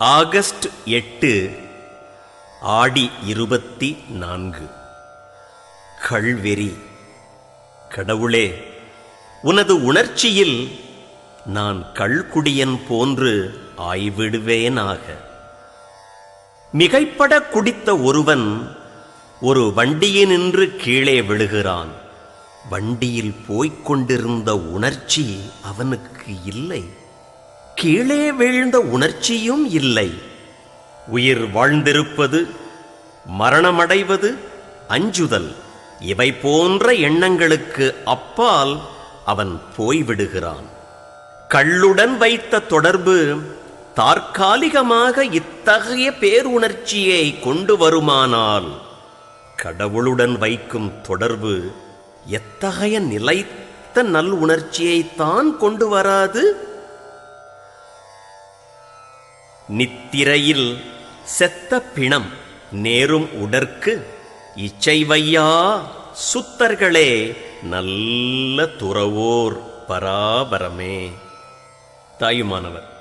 August எட்டு ஆடி இருபத்தி நான்கு. கள்வெறி கடவுளே உனது உணர்ச்சியில் நான் கள்குடியன் போன்று ஆய்விடுவேனாக. மிகைப்பட குடித்த ஒருவன் ஒரு வண்டியினின்று கீழே விழுகிறான். வண்டியில் போய்க் கொண்டிருந்த உணர்ச்சி அவனுக்கு இல்லை. கீழே வீழ்ந்த உணர்ச்சியும் இல்லை. உயிர் வாழ்ந்திருப்பது மரணமடைவது அஞ்சுதல். இவை போன்ற எண்ணங்களுக்கு அப்பால் அவன் போய்விடுகிறான். கள்ளுடன் வைத்த தொடர்பு தற்காலிகமாக இத்தகைய பேருணர்ச்சியை கொண்டு வருமானால் கடவுளுடன் வைக்கும் தொடர்பு எத்தகைய நிலைத்த நல் உணர்ச்சியை தான் கொண்டு வராது? நித்திரையில் செத்த பிணம் நேரும் உடற்கு இச்சை வையா சுத்தர்களே நல்ல துறவோர் பராபரமே. தாயுமானவர்.